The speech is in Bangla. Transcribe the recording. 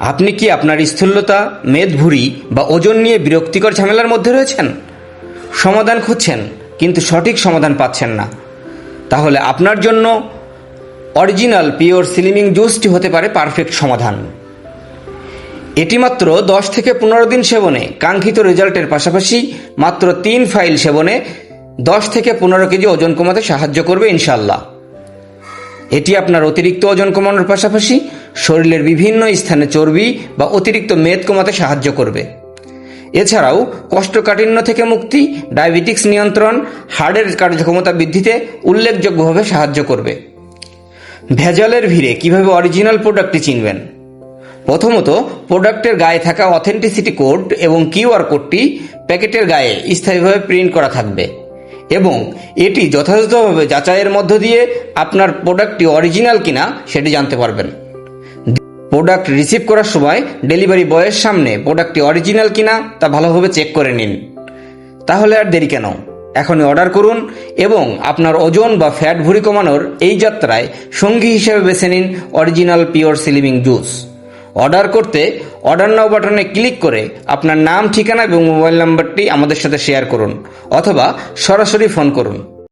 আপনি কি আপনার স্থূলতা, মেদভুরি বা ওজন নিয়ে বিরক্তিকর ঝামেলার মধ্যে রয়েছেন? সমাধান খুঁজছেন, কিন্তু সঠিক সমাধান পাচ্ছেন না। তাহলে আপনার জন্য অরিজিনাল পিওর স্লিমিং জুসটি হতে পারে পারফেক্ট সমাধান। এটি মাত্র দশ থেকে পনেরো দিন সেবনে, কাঙ্ক্ষিত রেজাল্টের পাশাপাশি মাত্র তিন ফাইল সেবনে দশ থেকে পনেরো কেজি ওজন কমাতে সাহায্য করবে ইনশাল্লাহ এটি আপনার অতিরিক্ত ওজন কমানোর পাশাপাশি শরীরের বিভিন্ন স্থানে চর্বি বা অতিরিক্ত মেদ কমাতে সাহায্য করবে। এছাড়াও কোষ্ঠকাঠিন্য থেকে মুক্তি, ডায়াবেটিক্স নিয়ন্ত্রণ হার্টের কার্যক্ষমতা বৃদ্ধিতে উল্লেখযোগ্যভাবে সাহায্য করবে। ভেজালের ভিড়ে কীভাবে অরিজিনাল প্রোডাক্টটি চিনবেন? প্রথমত প্রোডাক্টের গায়ে থাকা অথেন্টিসিটি কোড এবং কিউআর কোডটি প্যাকেটের গায়ে স্থায়ীভাবে প্রিন্ট করা থাকবে এবং এটি যথাযথভাবে যাচাইয়ের মধ্য দিয়ে আপনার প্রোডাক্টটি অরিজিনাল কিনা সেটি জানতে পারবেন। প্রোডাক্ট রিসিভ করার সময় ডেলিভারি বয়ের সামনে প্রোডাক্টটি অরিজিনাল কিনা তা ভালোভাবে চেক করে নিন। তাহলে আর দেরি কেন? এখনই অর্ডার করুন এবং আপনার ওজন বা ফ্যাট ভুঁড়ি কমানোর এই যাত্রায় সঙ্গী হিসেবে বেছে নিন original pure slimming juice order করতে অর্ডার নাও বাটনে ক্লিক করে আপনার নাম, ঠিকানা এবং মোবাইল নাম্বারটি আমাদের সাথে শেয়ার করুন অথবা সরাসরি ফোন করুন।